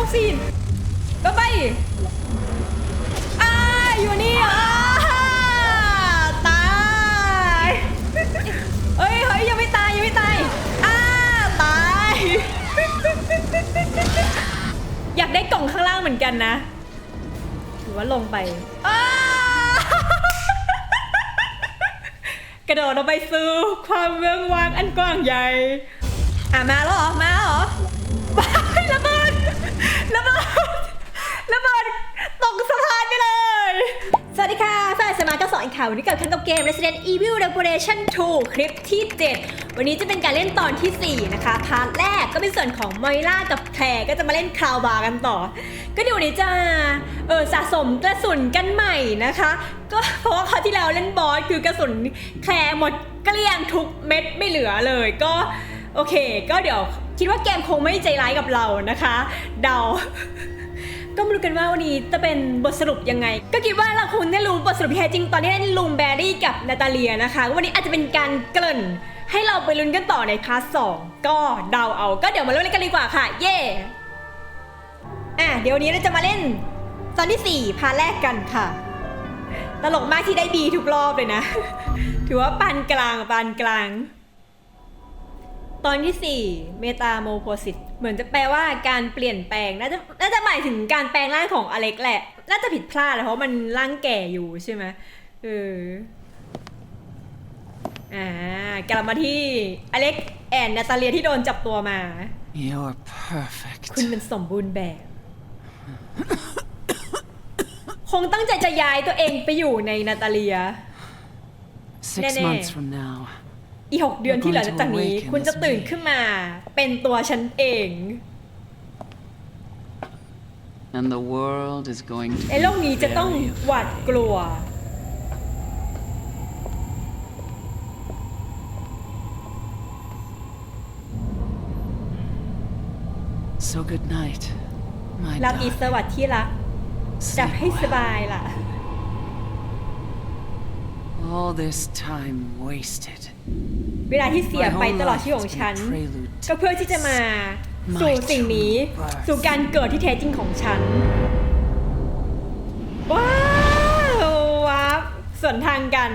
วัคซีนก็ไปอ่าอยู่นี่อ่าตายเฮ้ยเฮ้ยยังไม่ตายยังไม่ตายอ่าตาย อยากได้กล่องข้างล่างเหมือนกันนะหรือว่าลงไปอ้ากระโดดลงไปสู่ความเมืองวางอันกว้างใหญ่ อะมาแล้วเหรอ มาเหรอ ตกสะพานไปเลย สวัสดีค่ะแฟนสมาร์ก็สอนค่ะ วันนี้กับคันกับเกม Resident Evil Revelation 2 คลิปที่ 7 วันนี้จะเป็นการเล่นตอนทีสี่4 นะคะ พาร์ทแรกก็เป็นส่วนของมอยล่ากับแคร์ก็จะมาเล่นคราวบาร์กันต่อ ก็เดี๋ยววันนี้จะเออสะสมกระสุนกันใหม่นะคะ ก็เพราะว่าคราวที่แล้วเล่นบอสคือกระสุนแคร์หมดเกลี้ยงทุกเม็ดไม่เหลือเลยก็โอเค ก็เดี๋ยวคิดว่าเกมคงไม่ใจร้ายกับเรานะคะ เดา ก็ไมาดูกันว่าวันนี้จะเป็นบทสรุปยังไง ก็คิดว่าเราคงได้รู้บทสรุปที่แท้จริงตอนที่เล่นลุงแบรี่กับนาตาเลียนะคะวันนี้อาจจะเป็นการเกริ่น ให้เราไปลุ้นกันต่อในพาร์ทสองก็เดาเอา ก็เดี๋ยวมาเริ่มเล่นกันดีกว่าค่ะ เย่อะเดี๋ยวนี้เราจะมาเล่นตอนที่สี่พาแรกกันค่ะ ตลกมากที่ได้บีทุกรอบเลยนะ ถือว่าปานกลางปานกลาง ตอนที่4เมตาโมโพสิต เหมือนจะแปลว่าการเปลี่ยนแปลงน่าจะน่าจะหมายถึงการแปลงร่างของอเล็กแหละ น่าจะผิดพลาดแหละเพราะมันร่างแก่อยู่ใช่ไหมเอออ่ากลับมาที่อเล็กแอนนาตาเลียที่โดนจับตัวมา You're perfect. คุณเป็นสมบูรณ์แบบ คงตั้งใจจะย้ายตัวเองไปอยู่ในนาตาเลีย Six Nene. months from now, อีกหกเดือนที่เหลือจากนี้ คุณจะตื่นขึ้นมา เป็นตัวฉันเอง and the world is going to ไอ้โลกนี้จะต้อง bury you. หวาดกลัว So good night, my รับอีส darling. วัสดิ์ที่รัก จับ Sleep ให้ส well. บายล่ะ All this time wasted. เวลาที่เสียไปตลอดชีวิตของฉัน ก็เพื่อที่จะมาสู่สิ่งนี้ สู่การเกิดที่แท้จริงของฉัน ว้าวว้าวส่วนทางกัน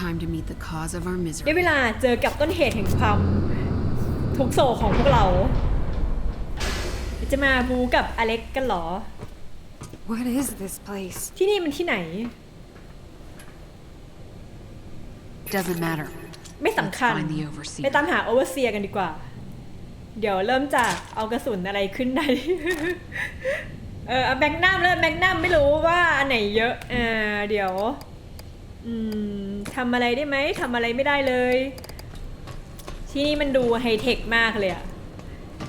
Time to meet the cause of our ได้ misery. เวลาเจอกับต้นเหตุแห่งความทุกข์โศกของพวกเรา จะมาบูกับอเล็กกันเหรอ What is this place? ที่นี่มันที่ไหน Doesn't matter. ไม่สำคัญ Let's find the overseer. ไปตามหาโอเวอร์เซียกันดีกว่า เดี๋ยวเริ่มจากเอากระสุนอะไรขึ้นได้ เออเอาแมกนัมเลยแมกนัมไม่รู้ว่าอันไหนเยอะอ่าเดี๋ยว อืมทำอะไรได้ไหมทำอะไรไม่ได้เลย ที่นี่มันดูไฮเทคมากเลยอะ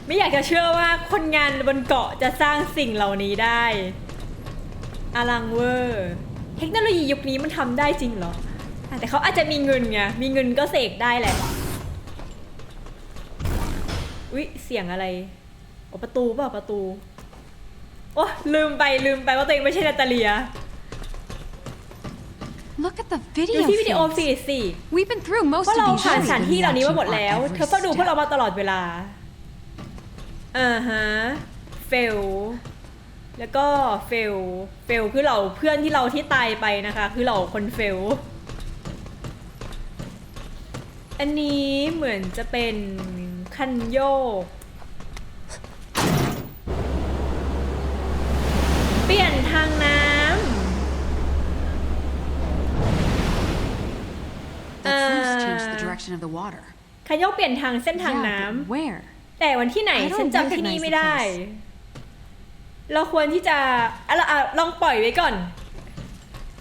ไม่อยากจะเชื่อว่าคนงานบนเกาะจะสร้างสิ่งเหล่านี้ได้อลังเวอร์ เทคโนโลยียุคนี้มันทำได้จริงเหรออะ แต่เขาอาจจะมีเงินไง มีเงินก็เสกได้แหละ อุ๊ย เสียงอะไรโอ้ประตูเปล่าประตู โอ้ลืมไปลืมไปว่าตัวเองไม่ใช่นาตาเลีย Look at the ดู video ที่วิดีโอ feeds. ฟีดสิ We've been through เพ most ราะ of เรา these ผ่าน shows. สถานที่เหล่านี้มาหมดแล้ว Every เธอเฝ้าดูพวกเรา step. มาตลอดเวลา อ่าฮะ เฟล แล้วก็เฟล เฟลคือเราเพื่อนที่เราที่ตายไปนะคะ คือเราคนเฟล อันนี้เหมือนจะเป็นคันโยก เปลี่ยนทางน้ำ The truce Uh, changed the direction of the water. คันโยกเปลี่ยนทางเส้นทาง Yeah, น้ำ but where? แต่วันที่ไหน I don't ฉันจำที่นี่ recognize ไม่ได้ the place เราควรที่จะอะเราอะลองปล่อยไว้ก่อน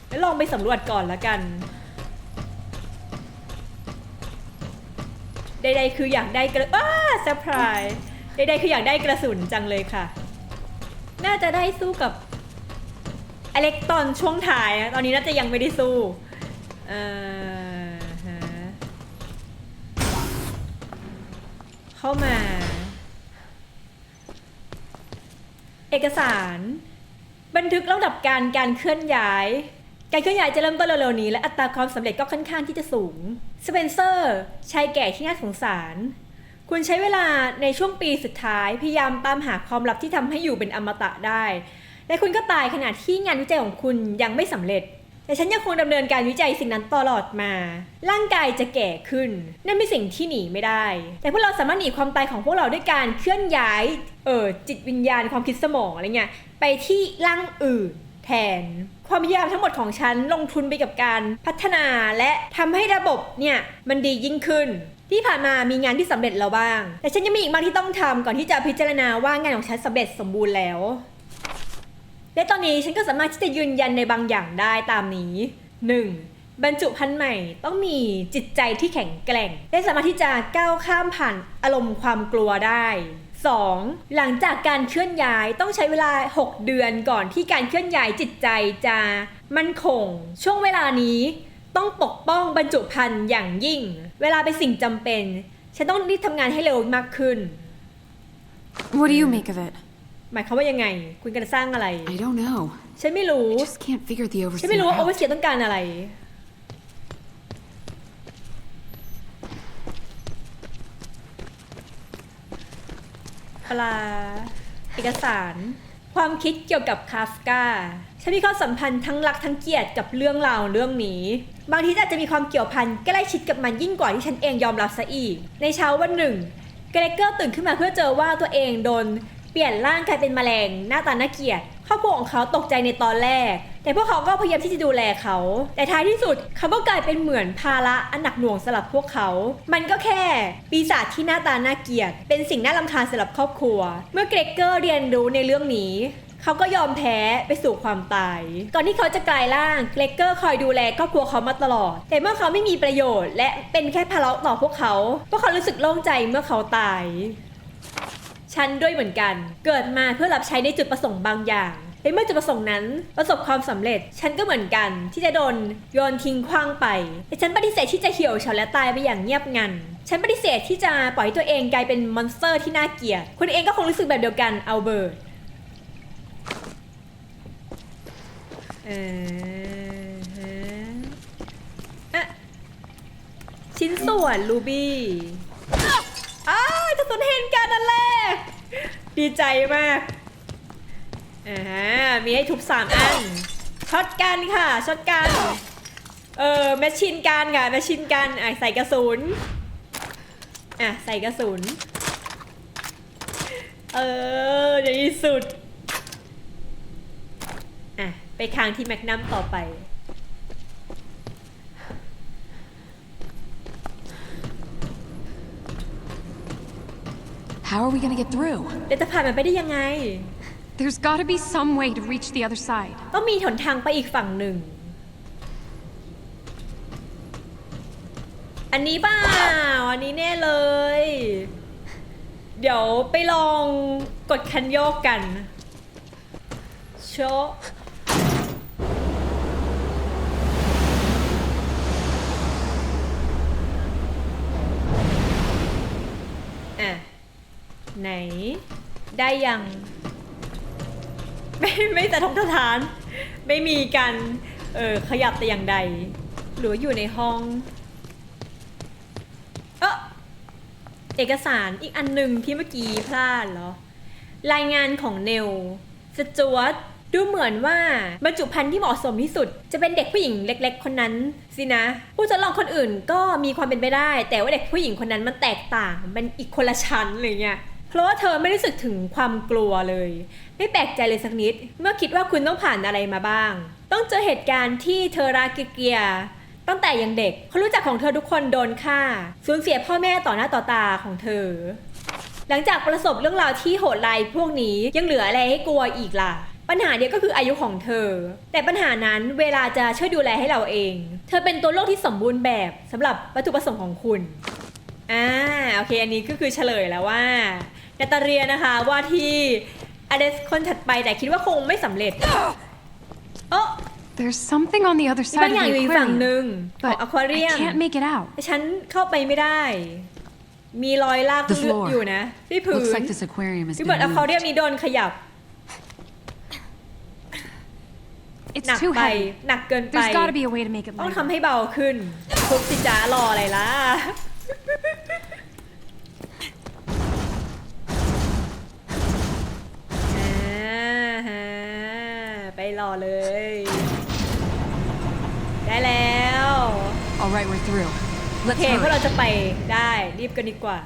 แล้วลองไปสำรวจก่อนละกัน ใดๆคืออยากได้กระอ้าเซอร์ไพรส์ใดๆคืออยากได้กระสุนจังเลยค่ะ น่าจะได้สู้กับอเล็กตอนช่วงท้ายอะตอนนี้น่าจะยังไม่ได้สู้เออฮะเข้ามา เอกสาร บันทึกลำดับการการเคลื่อนย้าย การเคลื่อนย้ายจะเริ่มต้นเร็วๆนี้และอัตราความสำเร็จก็ค่อนข้างที่จะสูง สเปนเซอร์ชายแก่ที่น่าสงสาร คุณใช้เวลาในช่วงปีสุดท้ายพยายามตามหาความลับที่ทำให้อยู่เป็นอมตะได้ และคุณก็ตายขณะที่งานวิจัยของคุณยังไม่สำเร็จ แต่ฉันยังคงดำเนินการวิจัยสิ่งนั้นตลอดมา ร่างกายจะแก่ขึ้น นั่นเป็นสิ่งที่หนีไม่ได้ แต่พวกเราสามารถหนีความตายของพวกเราด้วยการเคลื่อนย้ายเออจิตวิญญาณความคิดสมองอะไรเงี้ยไปที่ร่างอื่น แทนความพยายามทั้งหมดของฉันลงทุนไปกับการพัฒนาและทำให้ระบบเนี่ยมันดียิ่งขึ้น ที่ผ่านมามีงานที่สำเร็จแล้วบ้าง แต่ฉันยังมีอีกมากที่ต้องทำก่อนที่จะพิจารณาว่างานของฉันสำเร็จสมบูรณ์แล้ว และตอนนี้ฉันก็สามารถที่จะยืนยันในบางอย่างได้ตามนี้ 1. บรรจุภัณฑ์ใหม่ต้องมีจิตใจที่แข็งแกร่งและสามารถที่จะก้าวข้ามผ่านอารมณ์ความกลัวได้ 2. หลังจากการเคลื่อนย้ายต้องใช้เวลา 6 เดือนก่อนที่การเคลื่อนย้ายจิตใจจะมั่นคง ช่วงเวลานี้ต้องปกป้องบรรจุภัณฑ์อย่างยิ่ง เวลาเป็นสิ่งจำเป็น ฉันต้องรีบทำงานให้เร็วมากขึ้น What do you make of it? หมายความว่ายังไง คุณกำลังสร้างอะไร I don't know. ฉันไม่รู้ I just can't figure the ฉันไม่รู้ overseer ว่าโอเวอ out. ร์เซียต้องการอะไร ปลา เอกสาร ความคิดเกี่ยวกับคาฟกาฉันมีความสัมพันธ์ทั้งรักทั้งเกลียดกับเรื่องราวเรื่องนี้ บางทีอาจจะมีความเกี่ยวพันใกล้ชิดกับมันยิ่งกว่าที่ฉันเองยอมรับซะอีก ในเช้าวันหนึ่งเกรกเกอร์ตื่นขึ้นมาเพื่อเจอว่าตัวเองโดนเปลี่ยนร่างกลายเป็นแมลงหน้าตาน่าเกลียดครอบครัวของเขาตกใจในตอนแรก แต่พวกเขาก็พยายามที่จะดูแลเขา แต่ท้ายที่สุดเขาก็กลายเป็นเหมือนภาระอันหนักหน่วงสำหรับพวกเขา มันก็แค่ปีศาจที่หน้าตาน่าเกลียด เป็นสิ่งน่ารำคาญสำหรับครอบครัว เมื่อเกรเกอร์เรียนรู้ในเรื่องนี้เขาก็ยอมแพ้ไปสู่ความตาย ก่อนที่เขาจะกลายร่าง เกรเกอร์คอยดูแลครอบครัวเขามาตลอด แต่เมื่อเขาไม่มีประโยชน์ และเป็นแค่ภาระต่อพวกเขา พวกเขารู้สึกโล่งใจเมื่อเขาตาย ฉันด้วยเหมือนกัน เกิดมาเพื่อรับใช้ในจุดประสงค์บางอย่าง และเมื่อจุดประสงค์นั้น ประสบความสำเร็จ ฉันก็เหมือนกันที่จะโดนโยนทิ้งขว้างไปแต่ฉันปฏิเสธที่จะเหี่ยวเฉาและตายไปอย่างเงียบงันฉันปฏิเสธที่จะปล่อยให้ตัวเองกลายเป็นมอนสเตอร์ที่น่าเกลียดคุณเองก็คงรู้สึกแบบเดียวกันเอัลเบิร์ตเออฮะอะชิ้นส่วนลูบี้อ้าจะสนเห็นกันนั่นแหละดีใจมาก อ่าฮะมีให้ทุบสามอันช็อตกันค่ะช็อตกัน เออแมชชีนกันค่ะแมชชีนกันอะใส่กระสุนอะใส่กระสุน เออในที่สุดอะไปค้างที่แมกนัมต่อไป How are we gonna get through? แต่จะผ่านมันไปได้ยังไง There's gotta be some way to reach the other side. ต้องมีหนทางไปอีกฝั่งหนึ่ง อันนี้เปล่าอันนี้แน่เลย เดี๋ยวไปลองกดคันโยกกันโชอะ ไหน ได้ยัง ไม่ไม่แต่ทงทฐาน ไม่มีการเออขยับแต่อย่างใด หรือว่าอยู่ในห้อง เออเอกสารอีกอันหนึ่งที่เมื่อกี้พลาดเหรอ รายงานของเนลสจวตดูเหมือนว่าบรรจุภัณฑ์ที่เหมาะสมที่สุด จะเป็นเด็กผู้หญิงเล็ก ๆ คนนั้นสินะ ผู้ทดลองคนอื่นก็มีความเป็นไปได้ แต่ว่าเด็กผู้หญิงคนนั้นมันแตกต่าง มันอีกคนละชั้นอะไรเงี้ย เพราะว่าเธอไม่รู้สึกถึงความกลัวเลย ไม่แปลกใจเลยสักนิด เมื่อคิดว่าคุณต้องผ่านอะไรมาบ้าง ต้องเจอเหตุการณ์ที่เธอรักเกียตั้งแต่ยังเด็กเขารู้จักของเธอทุกคนโดนฆ่าสูญเสียพ่อแม่ต่อหน้าต่อตาของเธอ หลังจากประสบเรื่องราวที่โหดร้ายพวกนี้ยังเหลืออะไรให้กลัวอีกล่ะปัญหาเดียวก็คืออายุของเธอ แต่ปัญหานั้นเวลาจะช่วยดูแลให้เราเอง เธอเป็นตัวโลกที่สมบูรณ์แบบสำหรับวัตถุประสงค์ของคุณอ่าโอเค อันนี้ก็คือเฉลยแล้วว่า นาตาเรียนะคะว่าที่อเดสคนถัดไปแต่คิดว่าคงไม่สำเร็จเออ There's something on the other มี side บาง of อย่าง the อยู่อีกฝั่งห aquarium, นึ่งของ but อควาเรีย I ม can't make it out. ฉันเข้าไปไม่ได้ มีรอยลาก The เลือด floor. อยู่นะที่พื้น Looks like this aquarium is ที่เหมือน being อควาเรียม moved. นี้โดนขยับ It's หนัก too ไป heavy. หนักเกินไป There's gotta be a way to make it ต้อง lighter. ทำให้เบาขึ้นทุบสิจ้ารออะไรล่ะ ฮะไปรอเลย ได้แล้ว All right we're through โอเคพวกเราจะไปได้รีบกันดีกว่า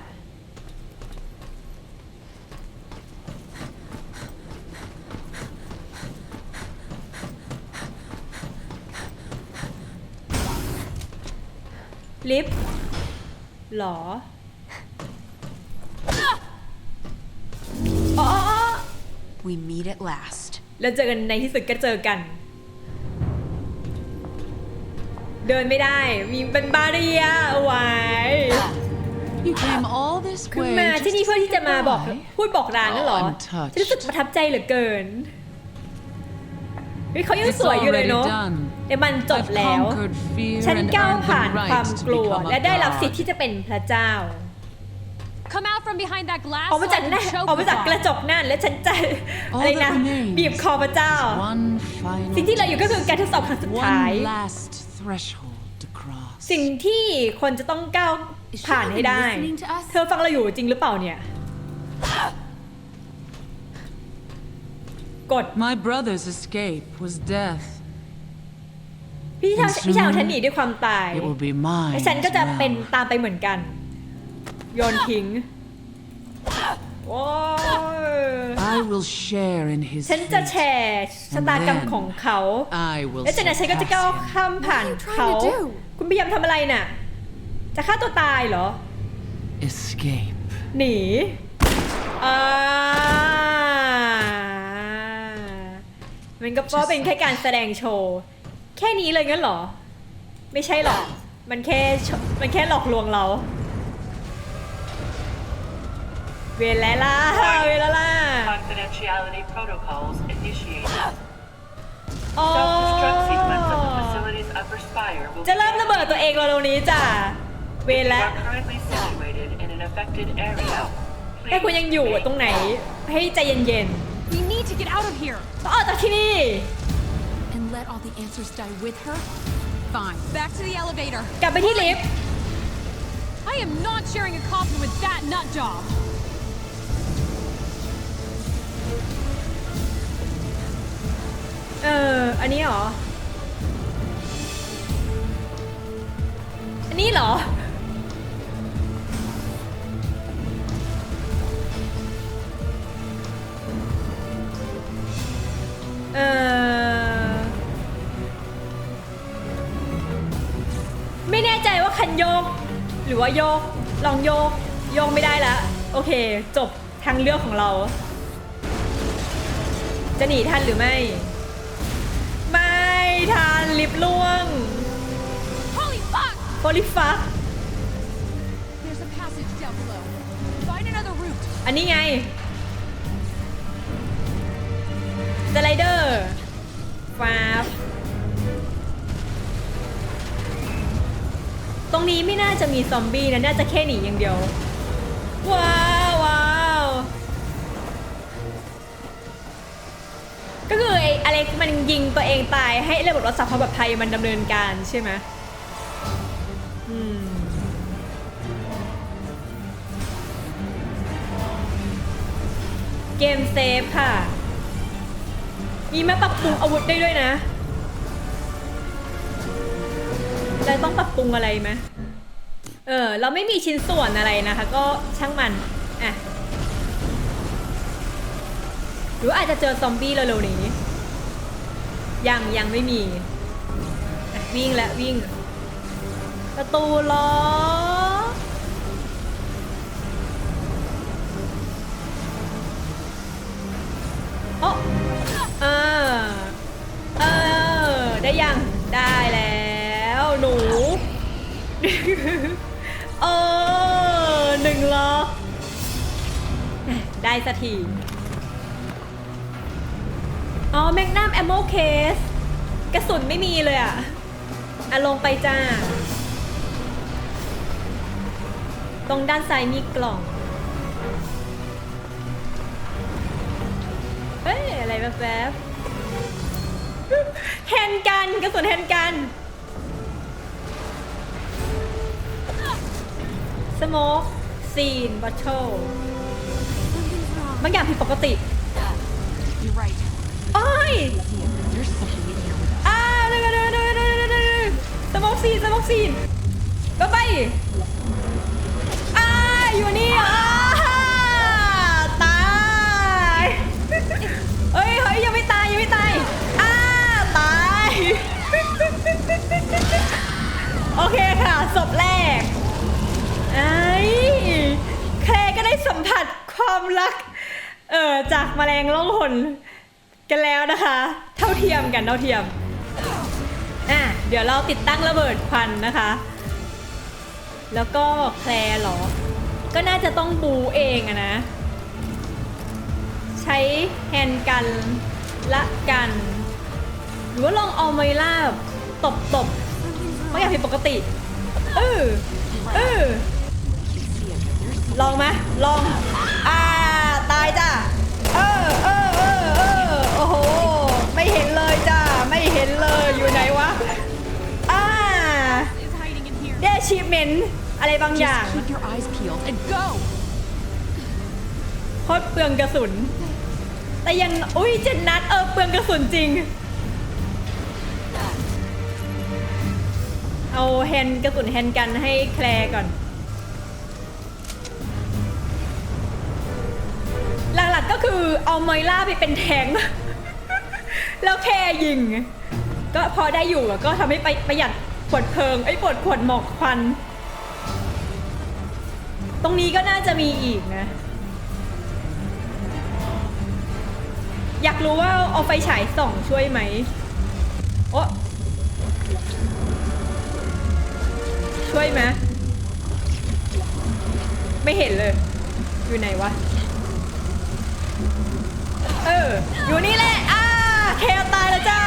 ลิฟหรออ๋ออ๋อ We meet at last. แล้วเจอกันในที่สุดก็เจอกัน เดินไม่ได้ มีเป็นบาเรียเอาไว้ You came all this คือ way มา just ที่นี่ to เพื่อ say ที่จะมาบอก goodbye? พูดบอกลานั่นเหรอ Oh, I'm touched. ฉันรู้สึกประทับใจเหลือเกินเฮ้ยเขายัง It's สวยอยู่เลย already เนาะ done. แต่มันจบ I've แล้ว conquered fear ฉัน and ก้าว earned ผ่าน the ความ right to กลัว become a และได้รับสิทธิ์ god. ที่จะเป็นพระเจ้า Come out from behind that glass ออกมา so จาก I หน้า can choke ออกมา the จากกระ god. จกนั่นและฉันจะ All อะไร that นะ remains บีบคอพระเจ้า One final สิ่งที่เหลืออยู่ก็คือการทดสอบครั้งสุดท้าย One last threshold to cross. สิ่งที่คนจะต้องก้าวผ่านให้ได้ Is she even listening to us? เธอฟังเราอยู่จริงหรือเปล่าเนี่ย กด My brother's escape was death. พี่ชายพี่ชายของฉันหนีด้วยความตาย It will be mine. และฉันก็ as จะ well. เป็นตามไปเหมือนกัน โยนทิ้งโอ้ย I will share in his ฉันจะ fate. แชร์ชะตากรรมของเขา I will และจากนั้นฉันก็จะก้าว surpass him. ข้ามผ่านเขา What are you trying to do? คุณพยายามทำอะไรน่ะ จะฆ่าตัวตายเหรอ Escape. หนีอ่ามันก็เพราะเป็นแค่การแสดงโชว์ แค่นี้เลยงั้นเหรอ ไม่ใช่หรอก มันแค่โชมันแค่หลอกลวงเรา เวลาล่ะเวลาล่ะ Confidentiality protocols initiated. อ๋อ Self-destruct sequence of the facility's upper spire will จะเริ่มระเบิดตัวเองเราตรงนี้จ้ะ เว You ลา are currently situated in an affected area. ถ้าคุณยังอยู่ตรงไหน ให้ใจเย็น We need to get out of here ๆต้องออกจากที่นี่ and let all the answers die with her. Fine. Back to the elevator. กลับไปที่ลิฟต์ I am not sharing a coffin with that nut job. เออ อันนี้เหรอ อันนี้เหรอ เออ ไม่แน่ใจว่าคันโยก หรือว่าโยก ลองโยก โยกไม่ได้แล้วโอเค จบทางเลือกของเรา จะหนีทันหรือไม่ ไม่ทันลิฟต์ล่วง Holy fuck! โพลิฟัก There's a passage down below. Find another route. อันนี้ไงสไลเดอร์ฟาบตรงนี้ไม่น่าจะมีซอมบี้นะ น่าจะแค่หนีอย่างเดียว ว้า ก็คือไอ้อเล็กมันยิงตัวเองตายให้ระบบรักษาความปลอดภัยมันดำเนินการใช่ไหมอืมเกมเซฟค่ะ มีมาปรับปรุงอาวุธได้ด้วยนะเราต้องปรับปรุงอะไรไหมเออ เราไม่มีชิ้นส่วนอะไรนะคะ ก็ช่างมัน อะ รืออาจจะเจอซอมบี้เร็วๆนี้ ยังยังไม่มีวิ่งแล้ววิ่ง ประตูล็อโอ้เออเออ ได้ยังได้แล้วหนู เออหนึ่งล็อได้สักที อ๋อแมกนัมแอมโมเคสกระสุนไม่มีเลยอะอะลงไปจ้า ตรงด้านซ้ายมีกล่องเฮ้ยอะไรแบบแบบแฮนกันกระสุนแฮนกัน สโมกซีนบัตเทิลบางอย่างผิดปกติ You're right. โอ้ยอ่าเดี๋ยวเดี๋ยวเดี๋ยวเดี๋ยวเดี๋ยวเดี๋ยวสโมกซีนสโมกซีนก็ไปอ่าอยู่นี่อ่าตายเฮ้ยเฮ้ยยังไม่ตายยังไม่ตายอ่าตายโอเคค่ะศพแรกไอ้แคลก็ได้สัมผัสความรัก เออจากแมลงล่องหน กันแล้วนะคะ เท่าเทียมกันเท่าเทียมอะเดี๋ยวเราติดตั้งระเบิดควันนะคะ แล้วก็แคลร์หรอ ก็น่าจะต้องบูเองอะนะ ใช้แฮนด์กันละกัน หรือว่าลองเอาไมล่าตบตบไม่อยากผิดปกติ เออเออลองไหมลอง ไม่เห็นเลยอยู่ไหนวะอ่า Is hiding in here. ได้ achievement อะไรบางอย่าง Just keep your eyes peeled and go. โคตรเปลืองกระสุน แต่ยังอุ้ยเจ็ดนัดเออเปลืองกระสุนจริง เอาแฮนด์กระสุนแฮนด์กันให้แคลร์ก่อนหลักๆก็คือเอามอยล่าไปเป็นแทงค์แล้วแค่ยิง ก็พอได้อยู่ก็ทำให้ไปประหยัดขวดเพลิงไอ้ยขวดขวดหมอกควัน ตรงนี้ก็น่าจะมีอีกนะ อยากรู้ว่าเอาไฟฉายส่องช่วยไหมโอ้ช่วยไหมไม่เห็นเลย อยู่ไหนวะ เออ อยู่นี่แหละ อ่า เคลตายแล้วจ้า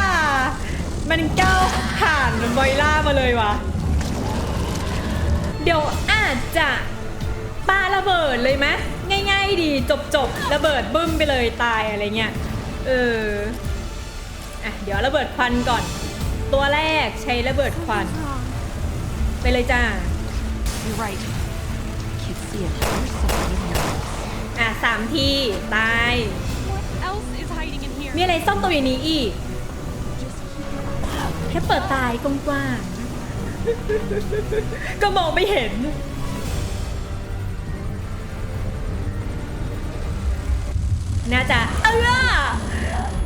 มันก้าวผ่านมอยล่ามาเลยวะเดี๋ยวอาจจะปาระเบิดเลยไหมง่าย ๆ ดีจบจบๆระเบิดบึ้มไปเลยตายอะไรเงี้ยเอออะเดี๋ยวระเบิดควันก่อน ตัวแรกใช้ระเบิดควัน ไปเลยจ้า You're right. Can't see it. There's something in here. อะสามทีตาย What else is hiding in here? มีอะไรซ่อนตัวอย่างนี้อีก ค่เปิดตายกว้างๆ ก็มองไม่เห็น น่าจะเออ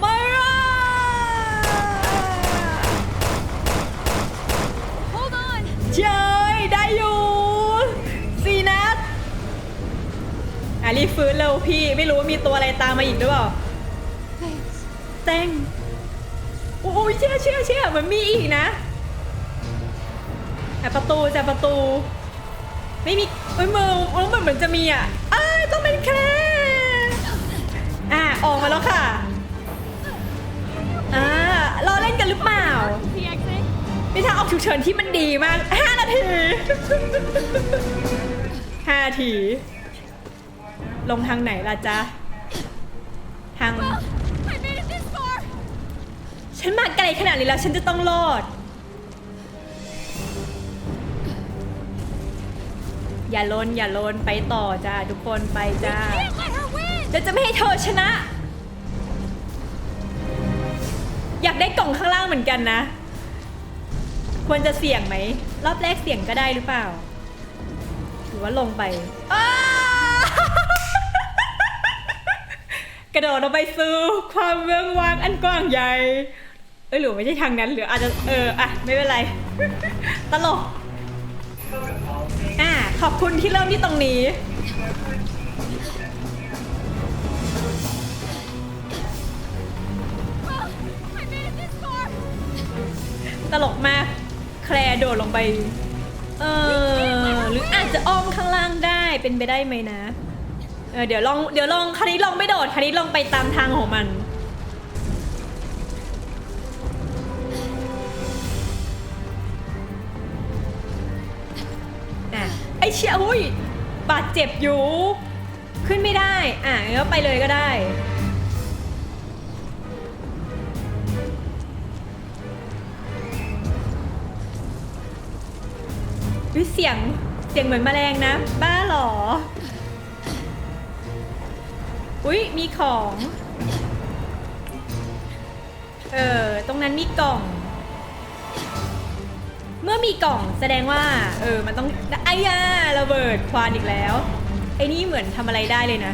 มารา Hold on. เจยได้อยู่สี่นัดอะรีบฟื้นเร็วพี่ ไม่รู้ว่ามีตัวอะไรตามมาอีกหรือเปล่า Thanks. เต้ง โอ้ยเชื่อเชื่อเชื่อเหมันมีอีกนะแอ่ประตูจะประตู ไม่มีเอ้ยมือเอ้ยมือนเหมือนจะมีอะอ้าต้องเป็นแคลร์อะออกมาแล้วค่ะอ่ารอเล่นกันหรือเปล่า The exit. นี่ทางออกฉุกเฉินที่มันดีมาก5นาที5นาที ลงทางไหนล่ะจ๊ะ ทาง ฉันมาไกลขนาดนี้แล้ว ฉันจะต้องรอด อย่าลนอย่าลนไปต่อจ้าทุกคนไปจ้า Can't let her win. จะจะไม่ให้เธอชนะ อยากได้กล่องข้างล่างเหมือนกันนะ ควรจะเสี่ยงไหม รอบแรกเสี่ยงก็ได้หรือเปล่า หรือว่าลงไปกระโดดลงไปสู่ความเมืองวางอันกว้างใหญ่ เอ้ยหรือไม่ใช่ทางนั้นหรืออาจจะเอออะไม่เป็นไร ตลกอะขอบคุณที่เริ่มที่ตรงนี้ ตลกมาก แคลร์โดดลงไป เออหรืออาจจะอ้อมข้างล่างได้เป็นไปได้ไหมนะ เออเดี๋ยวลองเดี๋ยวลองคันนี้ลองไม่โดดคันนี้ลองไปตามทางของมัน ชี่ยอุ้ยบาดเจ็บอยู่ ขึ้นไม่ได้ อะงั้นก็ไปเลยก็ได้ วิเสียงเสียงเหมือนแมลงนะ บ้าหรอ อุ๊ยมีของ เออ ตรงนั้นมีกล่อง เมื่อมีกล่องแสดงว่า เออ มันต้องไอ้ยาระเบิดควานอีกแล้ว ไอ้นี่เหมือนทำอะไรได้เลยนะ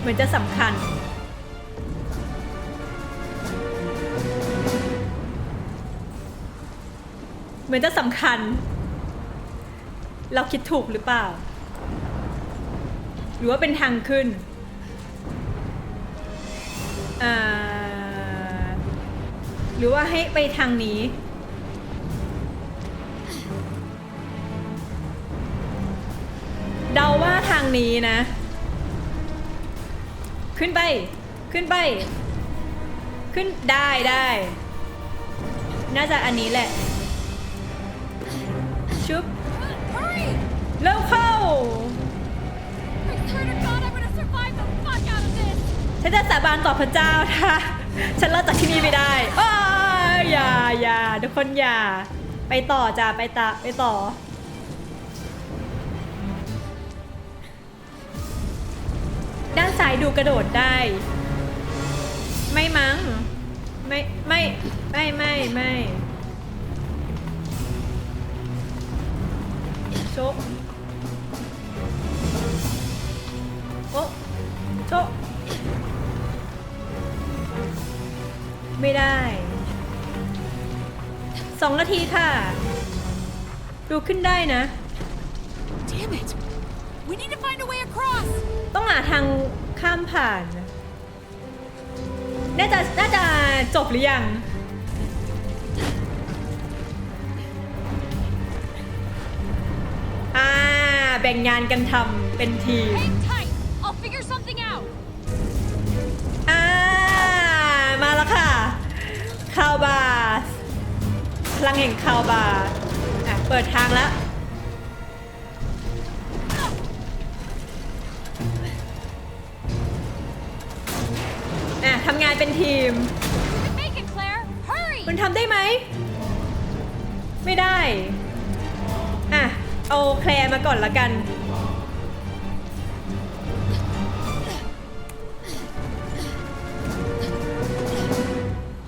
เหมือนจะสำคัญ เหมือนจะสำคัญ เราคิดถูกหรือเปล่า หรือว่าเป็นทางขึ้น อ่า หรือว่าให้ไปทางนี้ เดาว่าทางนี้นะ ขึ้นไป ขึ้นไป ขึ้นได้ได้ น่าจะอันนี้แหละ ชุบเริ่มเข้าฉันจะสาบานต่อพระเจ้าถ้าฉันรอดจากที่นี่ไม่ได้ อย่าอย่าทุกคนอย่า ไปต่อจ้าไปตาไปต่อ ด้านซ้ายดูกระโดดได้ ไม่มั้ง ไม่ไม่ไม่ไม่ไม่โชะโอะโชะไม่ได้ สองนาทีค่ะ ดูขึ้นได้นะ Damn it! We need to find a way across! ต้องหาทางข้ามผ่าน น่าจะน่าจะจบหรือยัง อ่า แบ่งงานกันทำเป็นทีม ลังแห่งคาวบาสอะเปิดทางแล้วอะทำงานเป็นทีม You can make it, Claire! Hurry! มันทำได้ไหม ไม่ได้ อะ เอาแคลร์มาก่อนละกัน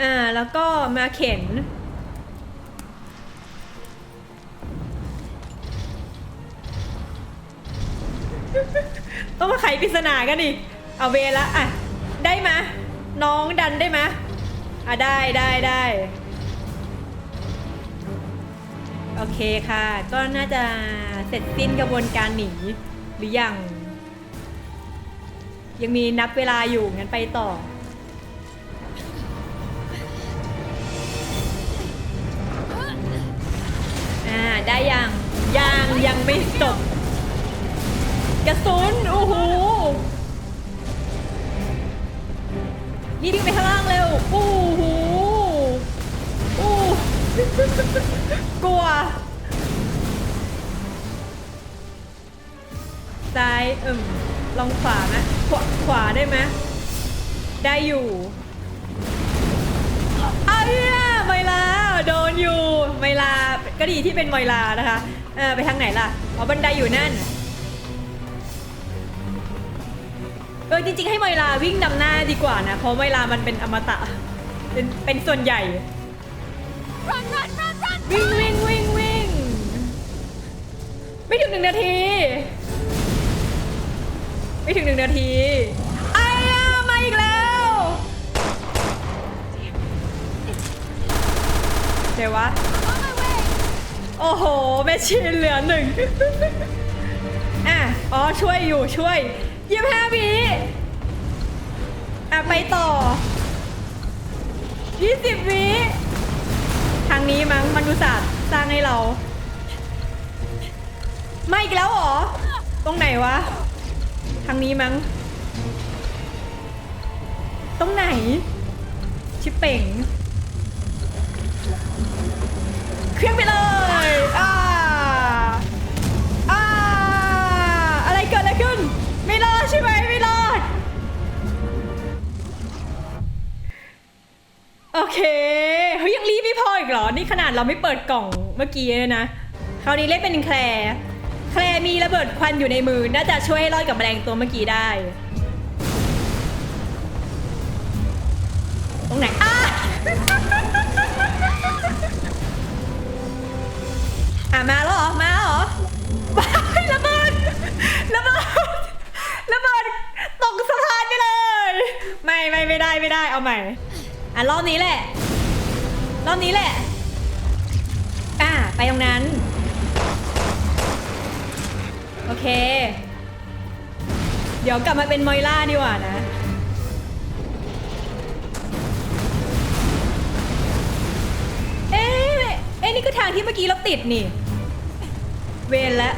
อ่าแล้วก็มาเข็น ปริศนากันดิเอาเวละอะได้มะน้องดันได้มะอะได้ได้ได้โอเคค่ะ ก็น่าจะเสร็จสิ้นกระบวนการหนีหรือยัง ยังมีนับเวลาอยู่งั้นไปต่ออ่าได้ยังยังยังไม่จบ กระสุนโอ้โหนี่ดิ้งไปข้างล่างเร็วโอ้โหโอ้กลัวซ้ายเอิ่มลองขวานะขวาขวาได้ไหมได้อยู่อ้าวเนี่ยไมลาโดนอยู่ไมลาก็ดีที่เป็นไมลานะคะเออไปทางไหนล่ะอ๋อบันไดอยู่นั่น เออจริงๆ ให้ไมลาวิ่งนำหน้าดีกว่านะ เพราะไมลามันเป็นอมตะ เป็นเป็นส่วนใหญ่ Run, run, run, run! วิ่งวิ่งวิ่งวิ่งไม่ถึงหนึ่งนาที ไม่ถึงหนึ่งนาทีไอ้ยามาอีกแล้วเดี๋ยววะ On my way! โอ้โหแม่ชีนเหลือหนึ่งอะอ๋อช่วยอยู่ช่วย ยี่ห้าวิอะไปต่อยี่สิบวิทางนี้มั้งมนุษย์สร้างให้เรา ไม่อีกแล้วเหรอ ตรงไหนวะ ทางนี้มั้ง ตรงไหน ชิปเป่งเครื่องไปเลยอ่า เคเฮ้ยยังรีบไม่พออีกเหรอ นี่ขนาดเราไม่เปิดกล่องเมื่อกี้เลยนะ คราวนี้เล่นเป็นแคลร์แคลร์มีระเบิดควันอยู่ในมือ น่าจะช่วยให้รอดกับแมลงตัวเมื่อกี้ได้ ตรงไหนอะอะมาแล้วเหรอ มาแล้วเหรอว้ายระเบิดระเบิดระเบิดตกสะพานไปเลย ไม่ไม่ไม่ได้ไม่ได้เอาใหม่ อะรอบนี้แหละ รอบนี้แหละ อะไปตรงนั้น โอเค เดี๋ยวกลับมาเป็นมอยล่าดีกว่านะ เอ๊ะเอ๊ะนี่ก็ทางที่เมื่อกี้เราติดนี่ เวนแล้ว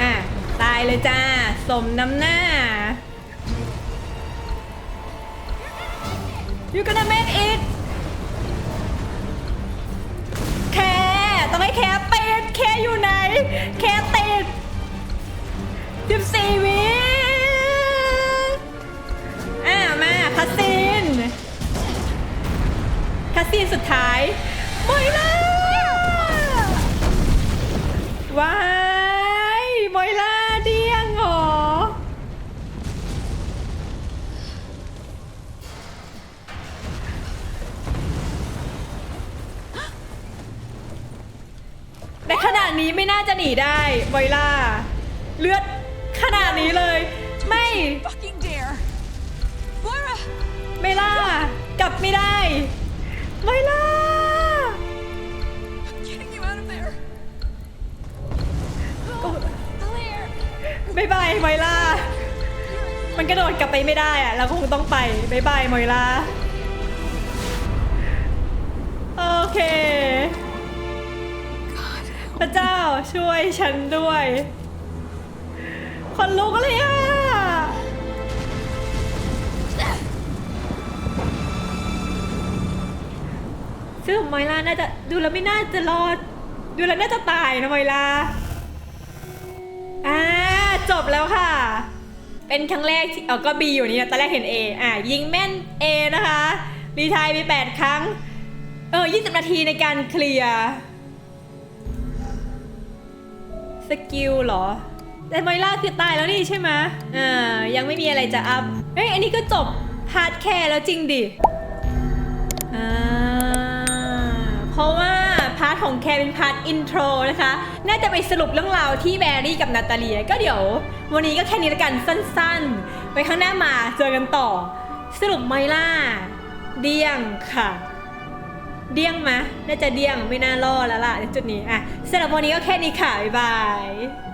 อะตายเลยจ้า สมน้ำหน้า You gonna make it แคร์ต้องให้แคร์ติดแคร์อยู่ไหน แคร์ติด14วิอะมาคัสซีนคัสซีนสุดท้ายมอยล่าวา ในขนาดนี้ไม่น่าจะหนีได้ไวล่า เลือดขนาดนี้เลย ไม่ Fucking dare! Moira! ไม่ล่ากลับไม่ได้ไวล่า Getting you out of there! Claire! บายบายไวล่า มันกระโดดกลับไปไม่ได้อะเราคงต้องไปบายบายไวล่า โอเคพ ระเจ้าช่วยฉันด้วย คนลุกเลยอะ ซึ่งมอยลาน่าจะดูแล้วไม่น่าจะรอด ดูแล้วน่าจะตายนะไมลาอ่าจบแล้วค่ะ เป็นครั้งแรกที่เออก็ B อยู่นี่นะตอนแรกเห็น A อะยิงแม่น A นะคะ รีไทายไป 8 ครั้ง เออ 20 นาทีในการเคลียร์ สกิลเหรอ แต่ไมล่าคือตายแล้วนี่ใช่ไหมอ่า ยังไม่มีอะไรจะอัพเอ้ย อันนี้ก็จบพาร์ทแคร์แล้วจริงดิ อ่า เพราะว่าพาร์ทของแคร์เป็นพาร์ทอินโทรนะคะ น่าจะไปสรุปเรื่องราวที่แบรี่กับนาตาเลีย ก็เดี๋ยว วันนี้ก็แค่นี้ละกันสั้นๆ ไปข้างหน้ามาเจอกันต่อ สรุปไมล่า เดี้ยงค่ะ เดี้ยงมะน่าจะเดี้ยงไม่น่ารอดแล้วล่ะในจุดนี้อะสำหรับวันนี้ก็แค่นี้ค่ะ บ๊ายบาย